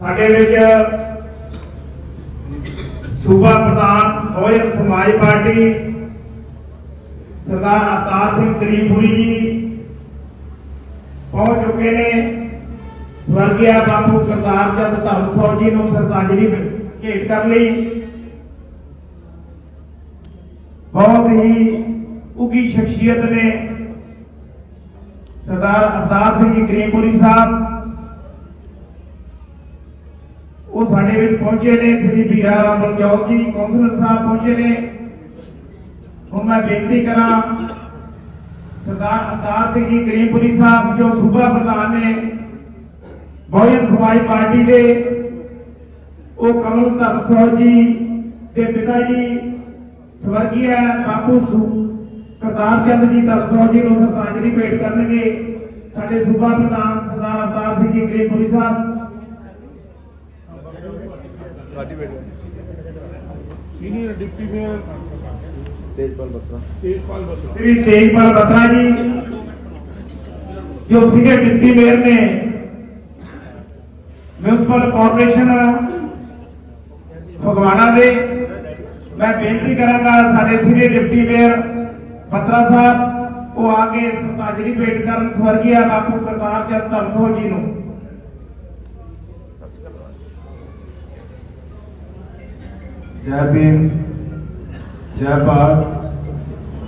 ਸਾਡੇ ਵਿੱਚ ਸੂਬਾ ਪ੍ਰਧਾਨ ਬਹੁਜਨ ਸਮਾਜ ਪਾਰਟੀ, ਸਰਦਾਰ ਅਵਤਾਰ ਸਿੰਘ ਕਰੀਮਪੁਰੀ ਜੀ ਪਹੁੰਚ ਚੁੱਕੇ ਨੇ। ਸਵਰਗੀਆ ਬਾਪੂ ਕਰਤਾਰ ਚੰਦ ਧਰਮਸੋਤ ਜੀ ਨੂੰ ਸ਼ਰਧਾਂਜਲੀ ਭੇਟ ਕਰਨ ਲਈ। ਬਹੁਤ ਹੀ ਉੱਗੀ ਸ਼ਖਸੀਅਤ ਨੇ। ਸਰਦਾਰ ਅਵਤਾਰ ਸਿੰਘ ਜੀ ਕਰੀਮਪੁਰੀ ਸਾਹਿਬ। ਉਹ ਸਾਡੇ ਵਿੱਚ ਪਹੁੰਚੇ ਨੇ, ਸ੍ਰੀ ਬੀਰਾ ਰਾਮ ਬਲਜੋਤ ਜੀ, ਕੌਂਸਲਰ ਸਾਹਿਬ ਪਹੁੰਚੇ ਨੇ। ਹੁਣ ਮੈਂ ਬੇਨਤੀ ਕਰਾਂ, ਸਰਦਾਰ ਅਵਤਾਰ ਸਿੰਘ ਜੀ ਕਰੀਮਪੁਰੀ ਸਾਹਿਬ ਜੋ ਸੂਬਾ ਪ੍ਰਧਾਨ ਨੇ, ਬਹੁਜਨ ਸਮਾਜ ਪਾਰਟੀ ਦੇ, ਉਹ ਕਮਲ ਧਰਸੋ ਜੀ ਦੇ ਪਿਤਾ ਜੀ ਸਵਰਗੀ ਬਾਪੂ ਸੁ, ਕਰਤਾਰ ਚੰਦ ਜੀ ਧਰਸੋ ਜੀ ਨੂੰ ਸ਼ਰਧਾਂਜਲੀ ਭੇਟ ਕਰਨਗੇ। ਸਾਡੇ ਸੂਬਾ ਪ੍ਰਧਾਨ Sardar Avtar Singh ji Karimpuri Sahib senior deputy mayor Tejpal Batra Tejpal Batra Shri Tejpal Batra ji ਜੋ ਸੀਨੀਅਰ ਡਿਪਟੀ ਮੇਅਰ ਨੇ ਮਿਊਨਿਸਪਲ ਕਾਰਪੋਰੇਸ਼ਨ ਫਗਵਾੜਾ ਦੇ। ਮੈਂ ਬੇਨਤੀ ਕਰਾਂਗਾ ਸਾਡੇ senior deputy mayor Batra Sahib ਉਹ ਆ ਕੇ ਸ਼ਰਧਾਂਜਲੀ ਭੇਟ ਕਰਨ ਸਵਰਗੀ ਬਾਪੂ ਕਰਤਾਰ ਚੰਦ ਧਰਮਸੋ ਜੀ ਨੂੰ। ਜੈ ਭੀਮ, ਜੈ ਭਾਰਤ।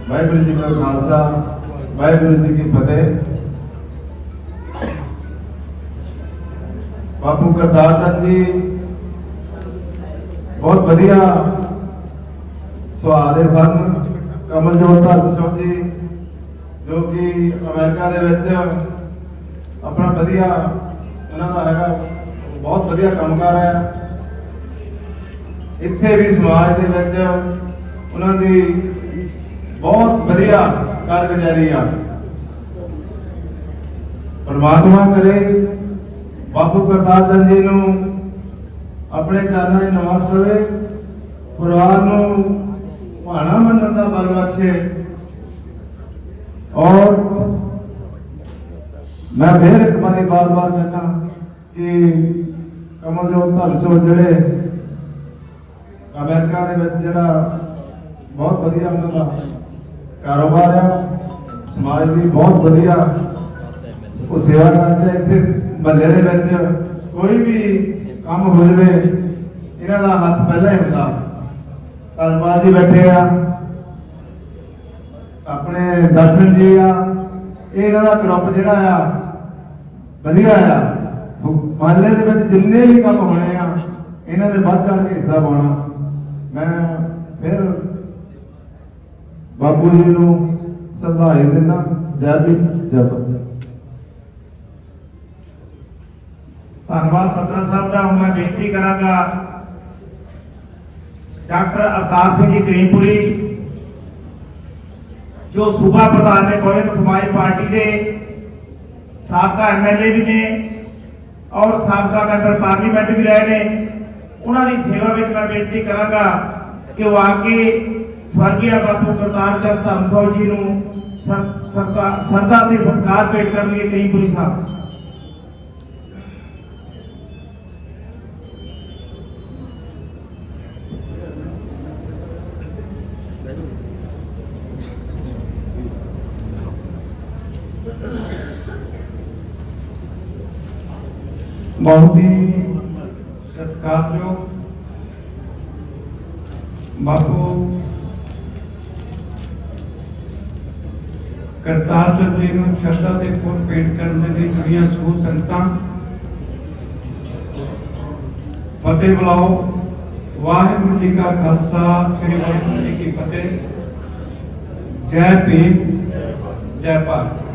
ਵਾਹਿਗੁਰੂ ਜੀ ਕਾ ਖਾਲਸਾ, ਵਾਹਿਗੁਰੂ ਜੀ ਕੀ ਫਤਿਹ। ਬਾਪੂ ਕਰਤਾਰ ਚੰਦ ਜੀ, ਬਹੁਤ ਵਧੀਆ ਸੁਭਾਅ ਦੇ ਸਨ। ਕਮਲਜੋਤ ਧਰਮਸੋਤ ਜੀ, ਜੋ ਕਿ ਅਮਰੀਕਾ ਦੇ ਵਿੱਚ ਆਪਣਾ ਵਧੀਆ, ਉਹਨਾਂ ਦਾ ਹੈਗਾ, ਬਹੁਤ ਵਧੀਆ ਕੰਮਕਾਰ ਹੈ। ਇੱਥੇ ਵੀ ਸਮਾਜ ਦੇ ਵਿੱਚ ਉਹਨਾਂ ਦੀ ਬਹੁਤ ਵਧੀਆ ਕਾਰਗੁਜ਼ਾਰੀ ਆ। ਪਰਮਾਤਮਾ ਕਰੇ, ਬਾਪੂ ਕਰਤਾਰ ਚੰਦ ਜੀ ਨੂੰ ਆਪਣੇ ਚਰਨਾਂ 'ਚ ਹੋਵੇ ਪਰਿਵਾਰ ਨੂੰ ਭਾਣਾ ਮੰਨਣ ਦਾ ਬਲ ਬਖਸ਼ੇ। ਔਰ ਮੈਂ ਫਿਰ ਇੱਕ ਵਾਰੀ ਬਾਰ-ਬਾਰ ਕਹਿੰਦਾ ਕਿ ਕਮਲਜੋਤ ਧਰਮਸੋਤ ਜਿਹੜੇ ਅਮਰੀਕਾ ਦੇ ਵਿੱਚ ਜਿਹੜਾ ਬਹੁਤ ਵਧੀਆ ਉਹਨਾਂ ਦਾ ਕਾਰੋਬਾਰ ਆ, ਸਮਾਜ ਦੀ ਬਹੁਤ ਵਧੀਆ ਉਹ ਸੇਵਾ ਕਰਦੇ ਆ। ਇੱਥੇ ਮਹੱਲੇ ਦੇ ਵਿੱਚ ਕੋਈ ਵੀ ਕੰਮ ਹੋ ਜਵੇ, ਇਹਨਾਂ ਦਾ ਹੱਥ ਪਹਿਲਾਂ ਹੀ ਹੁੰਦਾ। ਧੰਨਵਾਦ ਜੀ ਬੈਠੇ ਆ। ਆਪਣੇ ਦਰਸ਼ਨ ਜੀ ਆ ਇਹਨਾਂ ਦਾ ਗਰੁੱਪ ਜਿਹੜਾ ਆ, ਵਧੀਆ ਆ। ਮਹੱਲੇ ਦੇ ਵਿੱਚ ਜਿੰਨੇ ਵੀ ਕੰਮ ਹੋਣੇ ਆ, ਇਹਨਾਂ ਦੇ ਵੱਧ ਚੜ ਕੇ ਹਿੱਸਾ ਪਾਉਣਾ। ਮੈਂ ਫਿਰ ਬਾਪੂ ਜੀ ਨੂੰ ਸ਼ਰਧਾਂਜਲੀ ਦਿੰਦਾ, ਜੈ ਭੀਮ, ਜੈ ਭਾਰਤ ਧੰਨਵਾਦ ਸਤਨਾ ਸਾਹਿਬ ਦਾ, ਹੁਣ ਮੈਂ ਬੇਨਤੀ ਕਰਾਂਗਾ ਡਾਕਟਰ ਅਵਤਾਰ ਸਿੰਘ ਜੀ ਕਰੀਮਪੁਰੀ ਜੋ ਸੂਬਾ ਪ੍ਰਧਾਨ ਨੇ ਬਹੁਜਨ ਸਮਾਜ ਪਾਰਟੀ ਦੇ ਸਾਬਕਾ ਐਮਐਲਏ ਵੀ ਨੇ ਔਰ ਸਾਬਕਾ ਮੈਂਬਰ ਪਾਰਲੀਮੈਂਟ ਵੀ ਰਹੇ ਨੇ। ਉਹਨਾਂ ਦੀ ਸੇਵਾ ਵਿੱਚ ਮੈਂ ਬੇਨਤੀ ਕਰਾਂਗਾ ਕਿ ਉਹ ਆ ਕੇ ਸਵਰਗੀ ਬਾਪੂ ਕਰਤਾਰ ਚੰਦ ਧਰਮਸੋਤ ਜੀ ਨੂੰ ਸਰਦਾ ਤੇ ਸਤਿਕਾਰ ਭੇਟ ਕਰਨਗੇ ਕਰੀਮਪੁਰੀ ਸਾਹਿਬ ਬਹੁਤ ਹੀ ਸਤਿਕਾਰਯੋਗ ਬਾਪੂ, ਕਰਤਾਰ ਚੰਦ ਜੀ ਨੂੰ ਸ਼ਰਧਾ ਦੇ ਫੁੱਲ ਭੇਟ ਕਰਨ ਦੇ ਲਈ ਜੁੜੀਆਂ ਸਮੂਹ ਸੰਗਤਾਂ ਫਤਿਹ ਬੁਲਾਓ। ਵਾਹਿਗੁਰੂ ਜੀ ਕਾ ਖਾਲਸਾ, ਸ੍ਰੀ ਵਾਹਿਗੁਰੂ ਜੀ ਕੀ ਫਤਿਹ। ਜੈ ਭੀਮ, ਜੈ ਭਾਰਤ।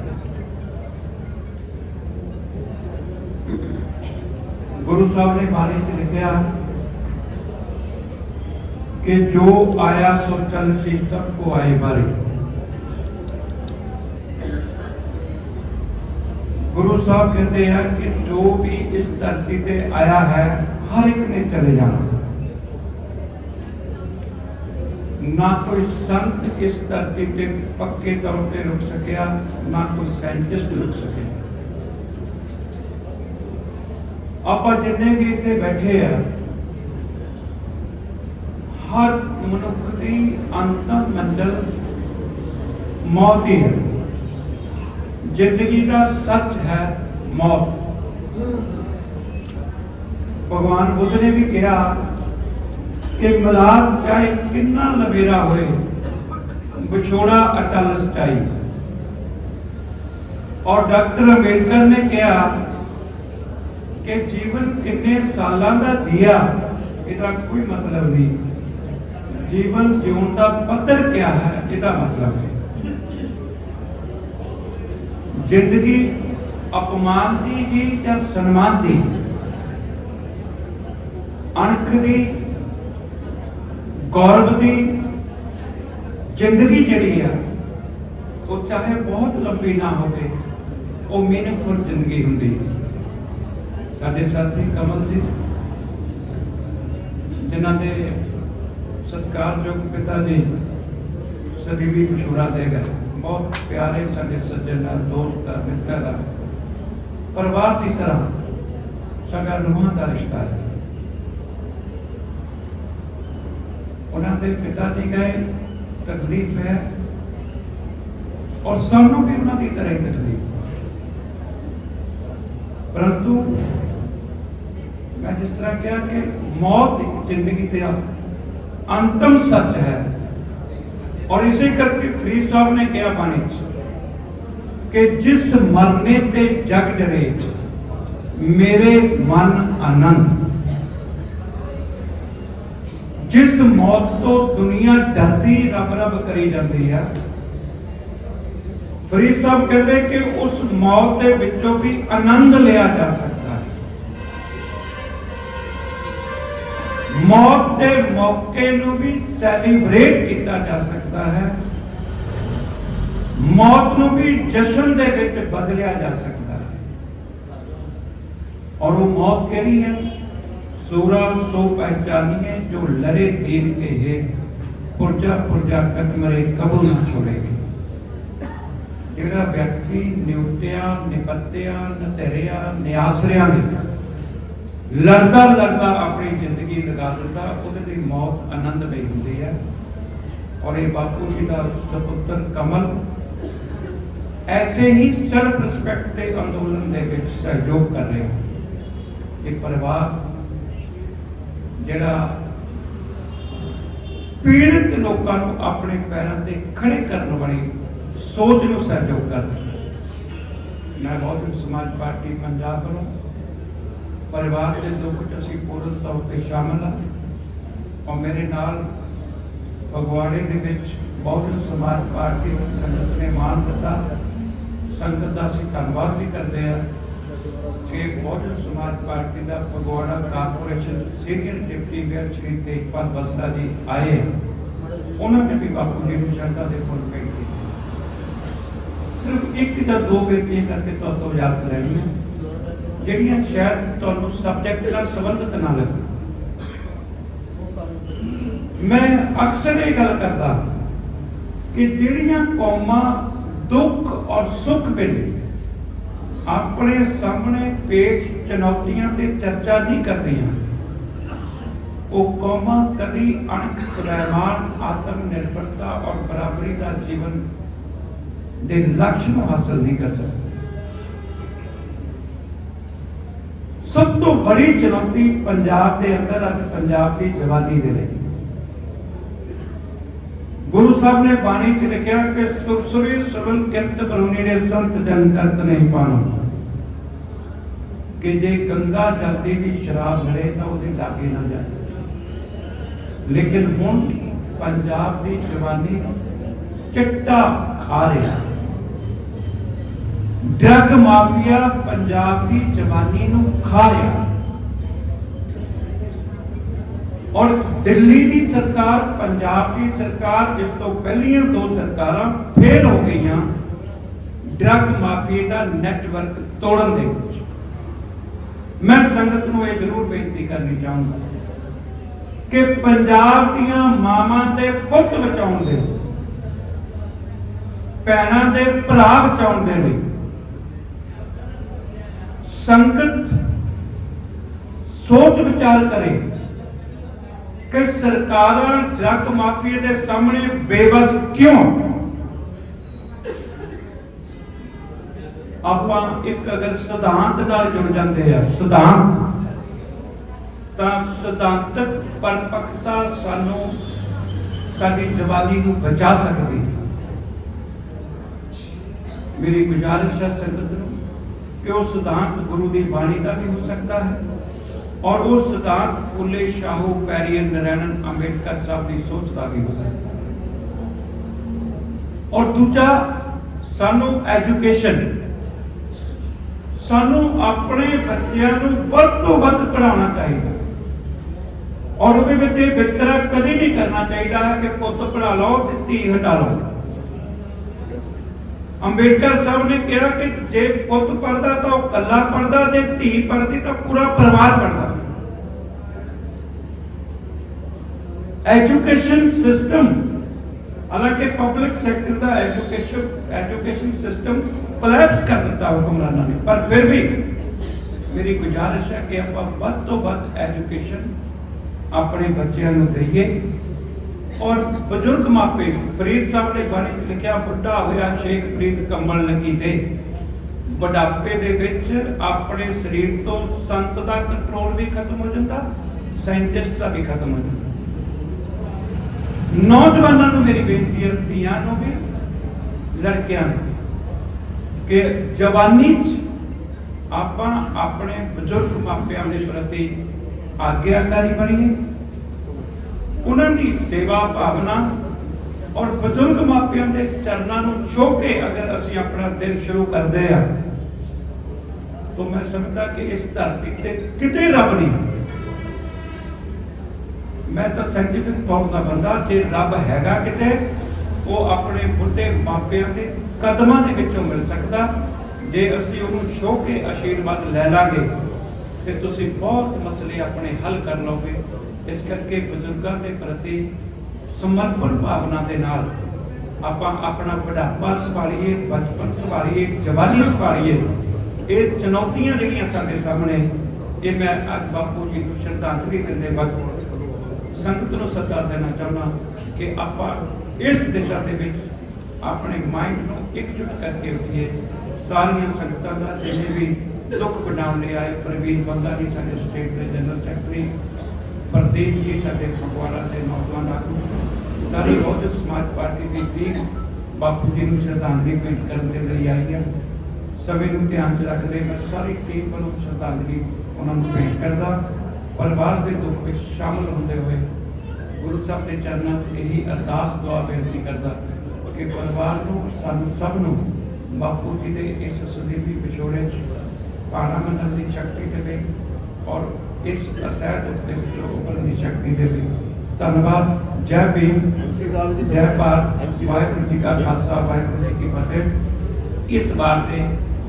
ਗੁਰੂ ਸਾਹਿਬ ਨੇ ਬਾਣੀ ਚ ਲਿਖਿਆ ਕਿ ਜੋ ਆਇਆ ਸੋ ਚਲ ਸੀ ਸਭ ਕੋ ਆਏ ਬਾਰੇ ਗੁਰੂ ਸਾਹਿਬ ਕਹਿੰਦੇ ਆ ਕਿ ਜੋ ਵੀ ਇਸ ਧਰਤੀ ਤੇ ਆਇਆ ਹੈ ਹਰ ਇੱਕ ਨੇ ਚਲੇ ਜਾਣਾ ਨਾ ਕੋਈ ਸੰਤ ਇਸ ਧਰਤੀ ਤੇ ਪੱਕੇ ਤੌਰ ਤੇ ਰੁਕ ਸਕਿਆ ਨਾ ਕੋਈ ਸਾਇੰਟਿਸਟ ਰੁਕ ਸਕਿਆ ਆਪਾਂ ਜਿੰਨੇ ਵੀ ਇੱਥੇ ਬੈਠੇ ਆ, ਹਰ ਮਨੁੱਖ ਦੀ ਅੰਤਮ ਮੰਜ਼ਲ ਮੌਤ ਹੀ ਹੈ। ਜ਼ਿੰਦਗੀ ਦਾ ਸੱਚ ਹੈ ਮੌਤ। ਭਗਵਾਨ ਬੁੱਧ ਨੇ ਵੀ ਕਿਹਾ ਕਿ ਮਲਾਪ ਚਾਹੇ ਕਿੰਨਾ ਲਵੇਰਾ ਹੋਏ, ਵਿਛੋੜਾ ਅਟਲ ਸਟਾਈ ਔਰ ਡਾਕਟਰ ਅੰਬੇਡਕਰ ਨੇ ਕਿਹਾ ਕਿ ਜੀਵਨ ਕਿੰਨੇ ਸਾਲਾਂ ਦਾ ਜੀਆ, ਇਹਦਾ ਕੋਈ ਮਤਲਬ ਨਹੀਂ। ਜੀਵਨ ਜਿਉਣ ਦਾ ਪੱਧਰ ਕਿਆ ਹੈ, ਇਹਦਾ ਮਤਲਬ ਹੈ। ਜ਼ਿੰਦਗੀ ਅਪਮਾਨ ਦੀ ਜੀ ਜਾਂ ਸਨਮਾਨ ਦੀ? ਅਣਖ ਦੀ, ਗੌਰਵ ਦੀ, ਜ਼ਿੰਦਗੀ ਜਿਹੜੀ ਆ, ਉਹ ਚਾਹੇ ਬਹੁਤ ਲੰਬੀ ਨਾ ਹੋਵੇ, ਉਹ ਮੀਨਿੰਗਫੁਲ ਜ਼ਿੰਦਗੀ ਹੁੰਦੀ। ਹੈ। ਸਾਡੇ ਸਾਥੀ ਕਮਲਜੀਤ, ਜਿਨ੍ਹਾਂ ਦੇ ਸਤਿਕਾਰਯੋਗ ਪਿਤਾ ਜੀ ਸਦੀਵੀ ਮਸ਼ਹੂਰਾ ਦੇ ਗਏ। ਬਹੁਤ ਪਿਆਰੇ ਸਾਡੇ ਸੱਜਣ ਆ ਦੋਸਤ ਆ ਮਿੱਤਰ ਆ ਪਰਿਵਾਰ ਦੀ ਤਰ੍ਹਾਂ ਸਗਾ ਨੂੰਹਾਂ ਦਾ ਰਿਸ਼ਤਾ ਹੈ। ਉਹਨਾਂ ਦੇ ਪਿਤਾ ਜੀ ਗਏ, ਤਕਲੀਫ ਹੈ ਔਰ ਸਾਨੂੰ ਵੀ ਉਹਨਾਂ ਦੀ ਤਰ੍ਹਾਂ ਹੀ ਤਕਲੀਫ। ਪਰੰਤੂ ਮੈਂ ਜਿਸ ਤਰ੍ਹਾਂ ਕਿਹਾ ਕਿ ਮੌਤ ਇੱਕ ਜ਼ਿੰਦਗੀ ਤੇ ਅੰਤਮ ਸੱਚ ਹੈ ਔਰ ਇਸੇ ਕਰਕੇ ਫਰੀਦ ਸਾਹਿਬ ਨੇ ਕਿਹਾ ਬਾਣੀ ਚ ਕਿ ਜਿਸ ਮਰਨੇ ਤੇ ਜਗ ਡਰੇ ਮੇਰੇ ਮਨ ਆਨੰਦ ਜਿਸ ਮੌਤ ਤੋਂ ਦੁਨੀਆ ਡਰਦੀ ਰੱਬ ਰੱਬ ਕਰੀ ਜਾਂਦੀ ਆ ਫਰੀਦ ਸਾਹਿਬ ਕਹਿੰਦੇ ਕਿ ਉਸ ਮੌਤ ਦੇ ਵਿੱਚੋਂ ਵੀ ਆਨੰਦ ਲਿਆ ਮੌਤ ਦੇ ਮੌਕੇ ਨੂੰ ਵੀ ਸੈਲੀਬ੍ਰੇਟ ਕੀਤਾ ਜਾ ਸਕਦਾ ਹੈ ਮੌਤ ਨੂੰ ਵੀ ਜਸ਼ਨ ਦੇ ਵਿੱਚ ਬਦਲਿਆ ਜਾ ਸਕਦਾ ਹੈ ਔਰ ਉਹ ਮੌਤ ਕਿਹੜੀ ਹੈ ਸੂਰਾ ਸੋ ਪਹਿਚਾਨੀਏ ਜੋ ਲੜੇ ਦੀਨ ਕੇ ਹੈ ਪੁਰਜਾ ਪੁਰਜਾ ਕਦਮਰੇ ਕਬੂ ਨਾ ਛੋੜੇਗੀ ਜਿਹੜਾ ਵਿਅਕਤੀ ਨਿਉਟਿਆ ਨਿਪੱਤਿਆ ਨਤੇਰਿਆ ਨਿਆਸਰਿਆ ਨੇ ਲੜਦਾ ਲੜਦਾ ਆਪਣੀ ਜ਼ਿੰਦਗੀ ਲਗਾ ਦਿੱਤਾ ਉਹਦੇ ਲਈ ਮੌਤ ਆਨੰਦ ਲਈ ਹੁੰਦੀ ਹੈ। ਔਰ ਇਹ ਬਾਪੂ ਜੀ ਦਾ ਸਪੁੱਤਰ ਕਮਲ ਐਸੇ ਹੀ ਸੈਲਫ ਰਿਸਪੈਕਟ ਦੇ ਅੰਦੋਲਨ ਦੇ ਵਿੱਚ ਸਹਿਯੋਗ ਕਰ ਰਿਹਾ ਇਹ ਪਰਿਵਾਰ ਜਿਹੜਾ ਪੀੜਤ ਲੋਕਾਂ ਨੂੰ ਆਪਣੇ ਪੈਰਾਂ ਤੇ ਖੜੇ ਕਰਨ ਵਾਲੀ ਸੋਚ ਨੂੰ ਸਹਿਯੋਗ ਕਰਦਾ ਮੈਂ ਬਹੁਤ ਸਮਾਜ ਪਾਰਟੀ ਪੰਜਾਬ ਵੱਲੋਂ ਪਰਿਵਾਰ ਦੇ ਦੁੱਖ ਚ ਅਸੀਂ ਪੂਰਨ ਤੌਰ ਤੇ ਸ਼ਾਮਲ ਹਾਂ। ਔਰ ਮੇਰੇ ਨਾਲ ਫਗਵਾੜੇ ਦੇ ਵਿੱਚ ਬਹੁਜਨ ਸਮਾਜ ਪਾਰਟੀ ਦੀ ਸੰਗਤ ਨੇ ਮਾਨ ਦਿੱਤਾ। ਸੰਗਤ ਦਾ ਅਸੀਂ ਧੰਨਵਾਦ ਵੀ ਕਰਦੇ ਹਾਂ ਕਿ ਬਹੁਜਨ ਸਮਾਜ ਪਾਰਟੀ ਦਾ Phagwara corporation senior deputy mayor Shri Tejpal Basra ji ਆਏ ਉਹਨਾਂ ਨੇ ਵੀ ਬਾਪੂ ਜੀ ਨੂੰ ਸ਼ਰਧਾ ਦੇ ਫੁੱਲ ਭੇਟ ਕੀਤੇ। ਸਿਰਫ ਇੱਕ ਜਾਂ ਦੋ ਬੇਨਤੀਆਂ ਕਰਕੇ ਤੁਹਾਨੂੰ ਯਾਦ ਕਰਾਂਗੇ ਜਿਹੜੀਆਂ ਸ਼ਾਇਦ ਤੁਹਾਨੂੰ ਸਬਜੈਕਟ ਨਾਲ ਸੰਬੰਧਿਤ ਨਾ ਲੱਗਣ ਮੈਂ ਅਕਸਰ ਇਹ ਗੱਲ ਕਰਦਾ ਕਿ ਜਿਹੜੀਆਂ ਕੌਮਾਂ ਦੁੱਖ ਔਰ ਸੁੱਖ ਵੇਲੇ ਆਪਣੇ ਸਾਹਮਣੇ ਪੇਸ਼ ਚੁਣੌਤੀਆਂ ਤੇ ਚਰਚਾ ਨਹੀਂ ਕਰਦੀਆਂ। ਉਹ ਕੌਮਾਂ ਕਦੀ ਅਣਖ ਸਵੈਮਾਨ ਆਤਮ ਨਿਰਭਰਤਾ ਔਰ ਬਰਾਬਰੀ ਦਾ ਜੀਵਨ ਦੇ ਲਕਸ਼ ਨੂੰ ਹਾਸਲ ਨਹੀਂ ਕਰ ਸਕਦੀ ਸਭ ਤੋਂ ਬੜੀ ਚੁਣੌਤੀ ਪੰਜਾਬ ਦੇ ਅੰਦਰ ਅੱਜ ਪੰਜਾਬ ਦੀ ਜਵਾਨੀ ਦੇ ਲਈ। ਗੁਰੂ ਸਾਹਿਬ ਨੇ ਬਾਣੀ ਚ ਲਿਖਿਆ ਕਿ ਸੁਰਸੁਰੀ ਸਵਨ ਕਿਰਤ ਬਰੂਨੀ ਨੇ ਸੰਤ ਜਨ ਕਰਤ ਨਹੀਂ ਪਾਣੋ ਕਿ ਜੇ ਗੰਗਾ ਜਲਦੀ ਵੀ ਸ਼ਰਾਬ ਮਿਲੇ ਤਾਂ ਉਹਦੇ ਲਾਗੇ ਨਾ ਜਾਏ। ਲੇਕਿਨ ਹੁਣ ਪੰਜਾਬ ਦੀ ਜਵਾਨੀ ਚਿੱਟਾ ਖਾ ਰਿਹਾ। ਡਰਗ ਮਾਫੀਆ ਪੰਜਾਬ ਦੀ ਜਵਾਨੀ ਨੂੰ ਖਾ ਰਿਹਾ ਔਰ ਦਿੱਲੀ ਦੀ ਸਰਕਾਰ, ਪੰਜਾਬ ਦੀ ਸਰਕਾਰ, ਇਸ ਤੋਂ ਪਹਿਲੀਆਂ ਦੋ ਸਰਕਾਰਾਂ ਫੇਲ ਹੋ ਗਈਆਂ ਡਰਗ ਮਾਫੀਆ ਦਾ ਨੈਟਵਰਕ ਤੋੜਨ ਦੇ ਵਿੱਚ। ਮੈਂ ਸੰਗਤ ਨੂੰ ਇਹ ਜ਼ਰੂਰ ਬੇਨਤੀ ਕਰਨੀ ਚਾਹੂੰਗਾ ਕਿ ਪੰਜਾਬ ਦੀਆਂ ਮਾਵਾਂ ਦੇ ਪੁੱਤ ਬਚਾਉਣ ਦੇ ਭੈਣਾਂ ਦੇ ਭਰਾ ਬਚਾਉਣ ਦੇ ਲਈ ਸੰਗਤ ਸੋਚ ਵਿਚਾਰ ਕਰੇ ਕਿ ਸਰਕਾਰਾਂ ਡਰੱਗ ਮਾਫੀਆ ਦੇ ਸਾਹਮਣੇ ਬੇਬਸ ਕਿਉਂ? ਆਪਾਂ ਇੱਕ ਅਗਰ ਸਿਧਾਂਤ ਨਾਲ ਜੁੜ ਜਾਂਦੇ ਆ, ਸਿਧਾਂਤ, ਤਾਂ ਸਿਧਾਂਤਕ ਪਰਪਕਤਾ ਸਾਨੂੰ ਸਾਡੀ ਜਵਾਨੀ ਨੂੰ ਬਚਾ ਸਕਦੀ ਮੇਰੀ ਗੁਜ਼ਾਰਿਸ਼ ਹੈ ਸੰਗਤ ਕਿ ਉਹ ਸਿਧਾਂਤ ਗੁਰੂ ਦੀ ਬਾਣੀ ਦਾ ਵੀ ਹੋ ਸਕਦਾ ਹੈ ਔਰ ਉਹ ਸਿਧਾਂਤ ਫੁੱਲੇ ਸ਼ਾਹੂ ਪੈਰੀਅਰ ਨਰੈਣਨ ਅੰਬੇਡਕਰ ਸਾਹਿਬ ਦੀ ਸੋਚ ਦਾ ਵੀ ਹੋ ਸਕਦਾ ਹੈ ਔਰ ਦੂਜਾ ਸਾਨੂੰ ਐਜੂਕੇਸ਼ਨ ਸਾਨੂੰ ਆਪਣੇ ਬੱਚਿਆਂ ਨੂੰ ਵੱਧ ਤੋਂ ਵੱਧ ਪੜਾਉਣਾ ਚਾਹੀਦਾ ਔਰ ਉਹਦੇ ਵਿੱਚ ਇਹ ਵਿਤਕਰਾ ਕਦੇ ਨਹੀਂ ਕਰਨਾ ਚਾਹੀਦਾ ਕਿ ਪੁੱਤ ਪੜਾ ਲਓ ਤੇ ਧੀ ਹਟਾ ਲਓ ਅੰਬੇਡਕਰ ਸਾਹਿਬ ਨੇ ਕਿਹਾ ਕਿ ਜੇ ਪੁੱਤ ਪੜਦਾ ਤਾਂ ਉਹ ਕੱਲਾ ਪੜਦਾ ਜੇ ਧੀ ਪੜਦੀ ਤਾਂ ਪੂਰਾ ਪਰਿਵਾਰ ਪੜਦਾ ਐਜੂਕੇਸ਼ਨ ਸਿਸਟਮ ਹਾਲਾਂਕਿ ਪਬਲਿਕ ਸੈਕਟਰ ਦਾ ਐਜੂਕੇਸ਼ਨ ਐਜੂਕੇਸ਼ਨ ਸਿਸਟਮ ਕੋਲੈਪਸ ਕਰ ਦਿੱਤਾ ਹੁਕਮਰਾਨਾਂ ਨੇ। ਪਰ ਫਿਰ ਵੀ ਮੇਰੀ ਗੁਜ਼ਾਰਿਸ਼ ਹੈ ਕਿ ਆਪਾਂ ਵੱਧ ਤੋਂ ਵੱਧ ਐਜੂਕੇਸ਼ਨ ਆਪਣੇ ਬੱਚਿਆਂ ਨੂੰ ਦਈਏ। ਔਰ ਬਜ਼ੁਰਗ ਮਾਪੇ ਫਰੀਦ ਸਾਹਿਬ ਨੇ ਬਾਣੀ ਚ ਲਿਖਿਆ ਬੁੱਢਾ ਹੋਇਆ ਸ਼ੇਖ ਫਰੀਦ ਕੰਬਲ ਲੱਗੀ ਦੇ ਬੁਢਾਪੇ ਦੇ ਵਿੱਚ ਆਪਣੇ ਸਰੀਰ ਤੋਂ ਸੰਤ ਦਾ ਕੰਟਰੋਲ ਵੀ ਖਤਮ ਹੋ ਜਾਂਦਾ ਸਾਇੰਟਿਸਟ ਦਾ ਵੀ ਖਤਮ ਹੋ ਜਾਂਦਾ ਨੌਜਵਾਨਾਂ ਨੂੰ ਮੇਰੀ ਬੇਨਤੀ ਹੈ ਧੀਆਂ ਨੂੰ ਵੀ ਲੜਕਿਆਂ ਨੂੰ ਕਿ ਜਵਾਨੀ ਚ ਆਪਾਂ ਆਪਣੇ ਬਜ਼ੁਰਗ ਮਾਪਿਆਂ ਦੇ ਪ੍ਰਤੀ ਆਗਿਆਕਾਰੀ ਬਣੀਏ ਉਹਨਾਂ ਦੀ ਸੇਵਾ ਭਾਵਨਾ ਔਰ ਬਜ਼ੁਰਗ ਮਾਪਿਆਂ ਦੇ ਚਰਨਾਂ ਨੂੰ ਛੋ ਕੇ ਅਗਰ ਅਸੀਂ ਆਪਣਾ ਦਿਨ ਸ਼ੁਰੂ ਕਰਦੇ ਆ ਤਾਂ ਮੈਂ ਸਮਝਦਾ ਕਿ ਇਸ ਧਰਤੀ ਤੇ ਕਿਤੇ ਰੱਬ ਨਹੀਂ ਮੈਂ ਤਾਂ ਸਾਇੰਟੀਫਿਕ ਤੌਰ ਦਾ ਬੰਦਾ, ਜੇ ਰੱਬ ਹੈਗਾ ਕਿਤੇ, ਉਹ ਆਪਣੇ ਬੁੱਢੇ ਮਾਪਿਆਂ ਦੇ ਕਦਮਾਂ ਦੇ ਵਿੱਚੋਂ ਮਿਲ ਸਕਦਾ। ਜੇ ਅਸੀਂ ਉਹਨੂੰ ਛੋ ਕੇ ਆਸ਼ੀਰਵਾਦ ਲੈ ਲਾਂਗੇ, ਤੇ ਤੁਸੀਂ ਬਹੁਤ ਮਸਲੇ ਆਪਣੇ ਹੱਲ ਕਰ ਲਓਗੇ। ਇਸ ਕਰਕੇ ਬਜ਼ੁਰਗਾਂ ਦੇ ਪ੍ਰਤੀ ਸਮਰਪਣ ਭਾਵਨਾ ਦੇ ਨਾਲ ਆਪਾਂ ਆਪਣਾ ਬੁਢਾਪਾ ਸੰਭਾਲੀਏ, ਬਚਪਨ ਸੰਭਾਲੀਏ, ਜਵਾਨੀ ਸੰਭਾਲੀਏ, ਇਹ ਚੁਣੌਤੀਆਂ ਜਿਹੜੀਆਂ ਸਾਡੇ ਸਾਹਮਣੇ, ਇਹ ਮੈਂ ਅੱਜ ਬਾਪੂ ਜੀ ਨੂੰ ਸ਼ਰਧਾਂਜਲੀ ਦਿੰਦੇ ਵਕਤ ਸੰਗਤ ਨੂੰ ਸੱਦਾ ਦੇਣਾ ਚਾਹੁੰਦਾ ਕਿ ਆਪਾਂ ਇਸ ਦਿਸ਼ਾ ਦੇ ਵਿੱਚ ਆਪਣੇ ਮਾਈਂਡ ਨੂੰ ਇਕਜੁੱਟ ਕਰਕੇ ਉੱਠੀਏ ਸਾਰੀਆਂ ਸੰਗਤਾਂ ਦਾ ਜਿਵੇਂ ਵੀ ਦੁੱਖ ਵੰਡਾਉਣ ਲਈ ਆਏ, ਪ੍ਰਵੀਨ ਬੰਦਾ ਜੀ, ਸਾਡੇ ਸਟੇਟ ਦੇ ਜਨਰਲ ਸੈਕਟਰੀ ਪ੍ਰਦੀਪ ਜੀ ਸਾਡੇ ਫਗਵਾੜਾ ਦੇ ਨੌਜਵਾਨ ਆਗੂ ਸਾਰੀ ਬਹੁਜਨ ਸਮਾਜ ਪਾਰਟੀ ਦੀ ਟੀਮ ਬਾਪੂ ਜੀ ਨੂੰ ਸ਼ਰਧਾਂਜਲੀ ਭੇਂਟ ਕਰਨ ਦੇ ਲਈ ਆਈ ਹੈ ਸਮੇਂ ਨੂੰ ਧਿਆਨ 'ਚ ਰੱਖਦੇ ਮੈਂ ਸਾਰੀ ਟੀਮ ਵੱਲੋਂ ਸ਼ਰਧਾਂਜਲੀ ਉਹਨਾਂ ਨੂੰ ਭੇਟ ਕਰਦਾ। ਪਰਿਵਾਰ ਦੇ ਦੁੱਖ ਵਿੱਚ ਸ਼ਾਮਲ ਹੁੰਦੇ ਹੋਏ ਗੁਰੂ ਸਾਹਿਬ ਦੇ ਚਰਨਾਂ 'ਚ ਇਹੀ ਅਰਦਾਸ, ਦੁਆ ਬੇਨਤੀ ਕਰਦਾ ਕਿ ਪਰਿਵਾਰ ਨੂੰ ਸਾਨੂੰ ਸਭ ਨੂੰ ਬਾਪੂ ਜੀ ਦੇ ਇਸ ਸਦੀਵੀ ਵਿਛੋੜੇ 'ਚ ਪਾਣਾ ਮੰਨਣ ਦੀ ਸ਼ਕਤੀ ਦੇਵੇ। ਔਰ ਇਸ ਅਸਹਿ ਦੁੱਖ ਦੇ ਵਿੱਚੋਂ ਉੱਪਰਨ ਦੀ ਸ਼ਕਤੀ ਦੇਵੇ ਧੰਨਵਾਦ। ਜੈ ਭੀਮ। ਜੈ ਭਾਰਤ। ਵਾਹਿਗੁਰੂ ਜੀ ਕਾ ਖਾਲਸਾ ਵਾਹਿਗੁਰੂ ਜੀ ਕੀ ਫਤਿਹ। ਇਸ ਵਾਰ ਦੇ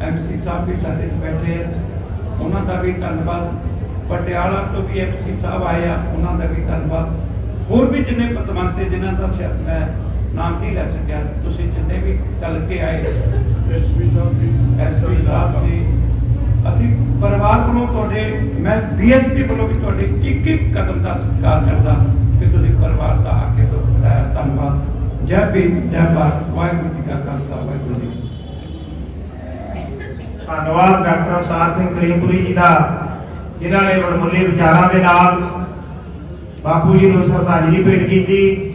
ਐਮਸੀ ਸਾਹਿਬ ਵੀ ਸਾਡੇ ਬੈਠੇ ਆ। ਉਹਨਾਂ ਦਾ ਵੀ ਧੰਨਵਾਦ। ਪਟਿਆਲਾ ਤੋਂ ਵੀ ਐਮਸੀ ਸਾਹਿਬ ਆਏ ਆ ਉਹਨਾਂ ਦਾ ਵੀ ਧੰਨਵਾਦ। ਹੋਰ ਵੀ ਜਿੰਨੇ ਪਤਵੰਤੇ ਜਿਨ੍ਹਾਂ ਦਾ ਸ਼ਾਇਦ ਮੈਂ ਨਾਮ ਨਹੀਂ ਲੈ ਸਕਿਆ ਤੁਸੀਂ ਜਿੰਨੇ ਵੀ ਚੱਲ ਕੇ ਆਏ। ਐਸਪੀ ਸਾਹਿਬ ਜੀ। ਐਸਪੀ ਸਾਹਿਬ ਜੀ ਅਸੀਂ ਪਰਿਵਾਰ ਵੱਲੋਂ ਤੁਹਾਡੇ, ਮੈਂ ਬੀਐਸਪੀ ਵੱਲੋਂ ਵੀ ਤੁਹਾਡੇ ਇੱਕ ਇੱਕ ਕਦਮ ਦਾ ਸਤਿਕਾਰ ਕਰਦਾ ਕਿ ਤੁਸੀਂ ਪਰਿਵਾਰ ਦਾ ਆ ਕੇ ਦੁੱਖ ਧੰਨਵਾਦ। ਜੈ ਭੀਮ, ਜੈ ਭਾਰਤ, ਵਾਹਿਗੁਰੂ ਜੀ ਕਾ ਖਾਲਸਾ, ਵਾਹਿਗੁਰੂ ਜੀ ਧੰਨਵਾਦ ਡਾਕਟਰ ਅਵਤਾਰ ਸਿੰਘ ਕਰੀਮਪੁਰੀ ਜੀ ਦਾ, ਜਿਨ੍ਹਾਂ ਨੇ ਵਡਮੁੱਲੇ ਵਿਚਾਰਾਂ ਦੇ ਨਾਲ ਬਾਪੂ ਜੀ ਨੂੰ ਸ਼ਰਧਾਂਜਲੀ ਭੇਟ ਕੀਤੀ।